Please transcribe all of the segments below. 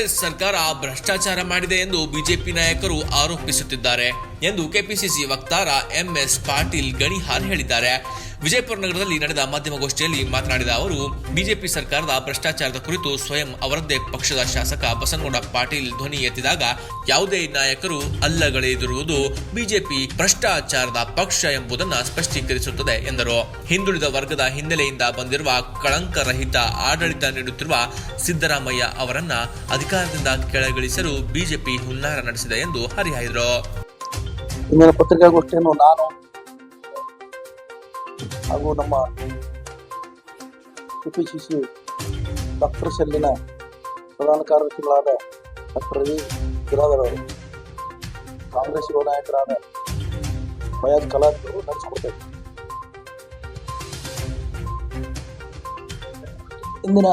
ಕಾಂಗ್ರೆಸ್ ಸರ್ಕಾರ ಭ್ರಷ್ಟಾಚಾರ ಮಾಡಿದೆ ಎಂದು ಬಿಜೆಪಿ ನಾಯಕರು ಆರೋಪಿಸುತ್ತಿದ್ದಾರೆ ಎಂದು ಕೆಪಿಸಿಸಿ ವಕ್ತಾರ ಎಂಎಸ್ ಪಾಟೀಲ್ ಗಣಿಹಾರ್ ಹೇಳಿದ್ದಾರೆ. ವಿಜಯಪುರ ನಗರದಲ್ಲಿ ನಡೆದ ಮಾಧ್ಯಮಗೋಷ್ಠಿಯಲ್ಲಿ ಮಾತನಾಡಿದ ಅವರು, ಬಿಜೆಪಿ ಸರ್ಕಾರದ ಭ್ರಷ್ಟಾಚಾರದ ಕುರಿತು ಸ್ವಯಂ ಅವರದ್ದೇ ಪಕ್ಷದ ಶಾಸಕ ಬಸನಗೌಡ ಪಾಟೀಲ್ ಧ್ವನಿ ಎತ್ತಿದಾಗ, ಯಾವುದೇ ನಾಯಕರು ಅಲ್ಲಗಳೆದಿರುವುದು ಬಿಜೆಪಿ ಭ್ರಷ್ಟಾಚಾರದ ಪಕ್ಷ ಎಂಬುದನ್ನು ಸ್ಪಷ್ಟೀಕರಿಸುತ್ತದೆ ಎಂದರು. ಹಿಂದುಳಿದ ವರ್ಗದ ಹಿನ್ನೆಲೆಯಿಂದ ಬಂದಿರುವ ಕಳಂಕರಹಿತ ಆಡಳಿತ ನೀಡುತ್ತಿರುವ ಸಿದ್ದರಾಮಯ್ಯ ಅವರನ್ನ ಅಧಿಕಾರದಿಂದ ಕೆಳಗಿಳಿಸಲು ಬಿಜೆಪಿ ಹುನ್ನಾರ ನಡೆಸಿದೆ ಎಂದು ಹರಿಹಾಯ್ದರು. ಪತ್ರಿಕಾಗೋಷ್ಠಿಯನ್ನು ನಾನು ಹಾಗೂ ನಮ್ಮ ಕೆಪಿಸಿಸಿ ಡಾಕ್ಟರ್ ಸೆಲ್ಲಿನ ಪ್ರಧಾನ ಕಾರ್ಯದರ್ಶಿಗಳಾದ ಡಾಕ್ಟರ್ ವಿ ಗಿರಾಧರ್ ಅವರು, ಕಾಂಗ್ರೆಸ್ ಯುವ ನಾಯಕರಾದ ಫಯಾಜ್ ಕಲಾತ್ ಅವರು ನಡೆಸಿಕೊಡ್ತಾರೆ. ಇಂದಿನ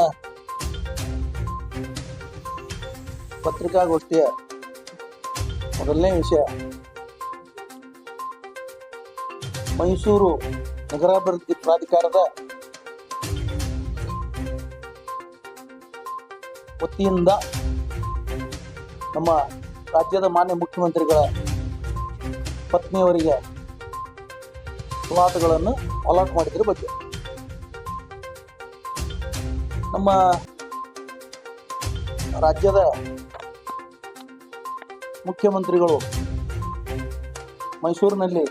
ಪತ್ರಿಕಾಗೋಷ್ಠಿಯ ಮೊದಲನೇ ವಿಷಯ ಮೈಸೂರು ನಗರಾಭಿವೃದ್ಧಿ ಪ್ರಾಧಿಕಾರದ ವತಿಯಿಂದ ನಮ್ಮ ರಾಜ್ಯದ ಮಾನ್ಯ ಮುಖ್ಯಮಂತ್ರಿಗಳ ಪತ್ನಿಯವರಿಗೆ ಪ್ಲಾಟ್ಗಳನ್ನು ಅಲಾಟ್ ಮಾಡಿದ್ರ ಬಗ್ಗೆ. ನಮ್ಮ ರಾಜ್ಯದ ಮುಖ್ಯಮಂತ್ರಿಗಳು ಮೈಸೂರಿನಲ್ಲಿ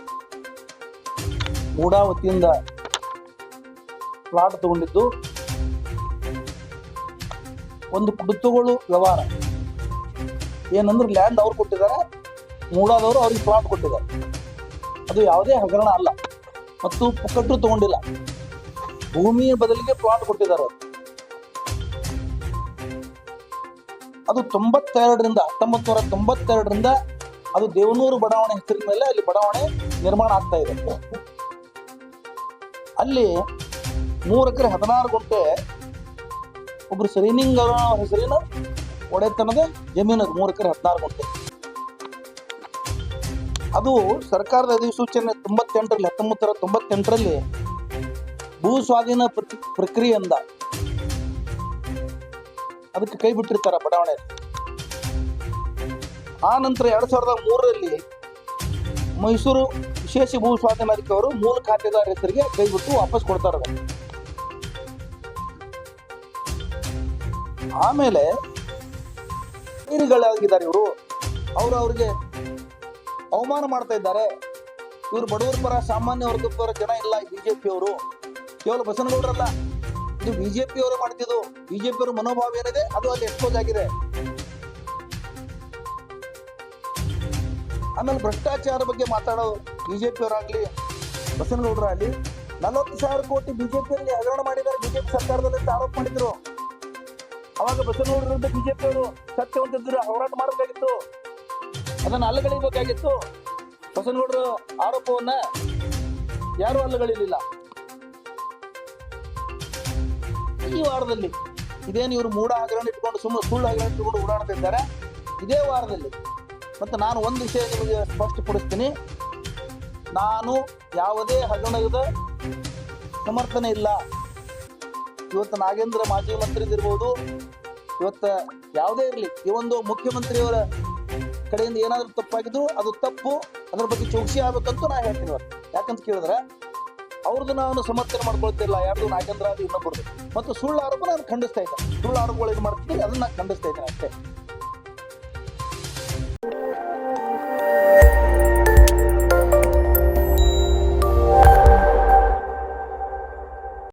ಮೂಡಾ ವತಿಯಿಂದ ಪ್ಲಾಟ್ ತಗೊಂಡಿದ್ದು ಒಂದು ಕುಡುತುಗಳು ವ್ಯವಹಾರ. ಏನಂದ್ರೆ ಲ್ಯಾಂಡ್ ಅವ್ರು ಕೊಟ್ಟಿದ್ದಾರೆ, ಮೂಡಾದವರು ಅವ್ರಿಗೆ ಪ್ಲಾಟ್ ಕೊಟ್ಟಿದ್ದಾರೆ. ಅದು ಯಾವುದೇ ಹಗರಣ ಅಲ್ಲ. ಮತ್ತು ಪುಕ್ಕಟ್ಟು ತಗೊಂಡಿಲ್ಲ. ಭೂಮಿಯ ಬದಲಿಗೆ ಪ್ಲಾಟ್ ಕೊಟ್ಟಿದ್ದಾರೆ ಅವರು. ಅದು ತೊಂಬತ್ತೆರಡರಿಂದ ಹತ್ತೊಂಬತ್ತು ನೂರ ತೊಂಬತ್ತೆರಡರಿಂದ ಅದು ದೇವನೂರು ಬಡಾವಣೆ ಹೆಸರಿನ ಮೇಲೆ ಅಲ್ಲಿ ಬಡಾವಣೆ ನಿರ್ಮಾಣ ಆಗ್ತಾ ಇದೆ. ಅಲ್ಲಿ ಮೂರು ಎಕರೆ ಹದಿನಾರು ಗುಂಟೆ ಒಬ್ರು ಸರೀನಿಂಗ್ ಅವರ ಹೆಸರಿನ ಒಡೆತನದ ಜಮೀನು ಮೂರು ಎಕರೆ ಹದಿನಾರು ಗುಂಟೆ. ಅದು ಸರ್ಕಾರದ ಅಧಿಸೂಚನೆ ತೊಂಬತ್ತೆಂಟರಲ್ಲಿ, ಹತ್ತೊಂಬತ್ತರ ತೊಂಬತ್ತೆಂಟರಲ್ಲಿ ಭೂ ಸ್ವಾಧೀನ ಪ್ರಕ್ರಿಯೆ ಪ್ರಕ್ರಿಯೆಯಿಂದ ಅದಕ್ಕೆ ಕೈ ಬಿಟ್ಟಿರ್ತಾರೆ ಬಡಾವಣೆ ಆ ನಂತರ ಎರಡ್ ಸಾವಿರದ ಮೂರರಲ್ಲಿ ಮೈಸೂರು ವಿಶೇಷ ಭೂ ಸ್ವಾಧೀನಾಧಿಕಾರಿ ಅವರು ಮೂಲ ಖಾತೆದಾರ ಹೆಸರಿಗೆ ಕೈ ಬಿಟ್ಟು ವಾಪಸ್ ಕೊಡ್ತಾರೆ ಆಮೇಲೆ ಹಿರಿಗಳಾಗಿದ್ದಾರೆ ಇವರು. ಅವರು ಅವ್ರಿಗೆ ಅವಮಾನ ಮಾಡ್ತಾ ಇದ್ದಾರೆ. ಇವರು ಬಡವರ ಪರ, ಸಾಮಾನ್ಯ ವರ್ಗದ ಪರ ಜನ ಇಲ್ಲ ಬಿಜೆಪಿ ಅವರು. ಕೇವಲ ಬಸನಗೌಡರಲ್ಲ ಇದು ಬಿಜೆಪಿ ಅವರು ಮಾಡ್ತಿದ್ದು. ಬಿಜೆಪಿ ಅವರ ಮನೋಭಾವ ಏನಿದೆ? ಅದು ಅಲ್ಲಿ ಎಕ್ಸ್ಪೋಸ್ ಆಗಿದೆ. ಆಮೇಲೆ ಭ್ರಷ್ಟಾಚಾರ ಬಗ್ಗೆ ಮಾತಾಡೋ ಬಿಜೆಪಿ ಅವರಾಗ್ಲಿ ಬಸನಗೌಡರಾಗ್ಲಿ ನಲವತ್ತು ಸಾವಿರ ಕೋಟಿ ಬಿಜೆಪಿಯಲ್ಲಿ ಹಗರಣ ಮಾಡಿದ್ದಾರೆ. ಬಿಜೆಪಿ ಸರ್ಕಾರದಲ್ಲಿ ಅಂತ ಆರೋಪ ಮಾಡಿದ್ರು. ಅವಾಗ ಬಸನಗೌಡರ ವಿರುದ್ಧ ಬಿಜೆಪಿ ಅವರು ಸತ್ಯವಂತಿದ್ರು ಹೋರಾಟ ಮಾಡಬೇಕಾಗಿತ್ತು. ಅದನ್ನ ಅಲ್ಲಗಳಿಬೇಕಾಗಿತ್ತು ಬಸನಗೌಡರ ಆರೋಪವನ್ನ ಯಾರು ಅಲ್ಲಗಳಿಲಿಲ್ಲ ಈ ವಾರದಲ್ಲಿ ಇದೇನು ಇವರು ಮೂಡ ಹಗರಣ ಇಟ್ಕೊಂಡು ಸುಮ್ಮನೆ ಸುಳ್ಳು ಹಗರಣ ಇಟ್ಕೊಂಡು ಓಡಾಡ್ತಿದ್ದಾರೆ ಇದೇ ವಾರದಲ್ಲಿ. ಮತ್ತು ನಾನು ಒಂದು ವಿಷಯ ನಿಮಗೆ ಸ್ಪಷ್ಟಪಡಿಸ್ತೀನಿ ನಾನು ಯಾವುದೇ ಹಗರಣದ ಸಮರ್ಥನೆ ಇಲ್ಲ. ಇವತ್ತು ನಾಗೇಂದ್ರ ಮಾಜಿ ಮಂತ್ರಿದಿರ್ಬೋದು ಇವತ್ತು ಯಾವುದೇ ಇರಲಿ, ಈ ಒಂದು ಮುಖ್ಯಮಂತ್ರಿಯವರ ಕಡೆಯಿಂದ ಏನಾದರೂ ತಪ್ಪಾಗಿದ್ರು ಅದು ತಪ್ಪು, ಅದ್ರ ಬಗ್ಗೆ ಚೌಕಸಿ ಆಗ್ಬೇಕಂತ ನಾ ಹೇಳ್ತೀನಿ ಇವತ್ತು. ಯಾಕಂತ ಕೇಳಿದ್ರೆ, ಅವ್ರದ್ದು ನಾನು ಸಮರ್ಥನೆ ಮಾಡ್ಕೊಳ್ತಿಲ್ಲ ಯಾರ್ದು ನಾಗೇಂದ್ರ ಅದು ಇನ್ನೊಬ್ಬರದು ಮತ್ತು ಸುಳ್ಳು ಆರೋಪ ನಾನು ಖಂಡಿಸ್ತಾ ಇದ್ದೆ. ಸುಳ್ಳು ಆರೋಪಗಳು ಏನು ಮಾಡ್ತೀನಿ ಅದನ್ನ ನಾನು ಖಂಡಿಸ್ತಾ ಇದ್ದೇನೆ ಅಷ್ಟೇ.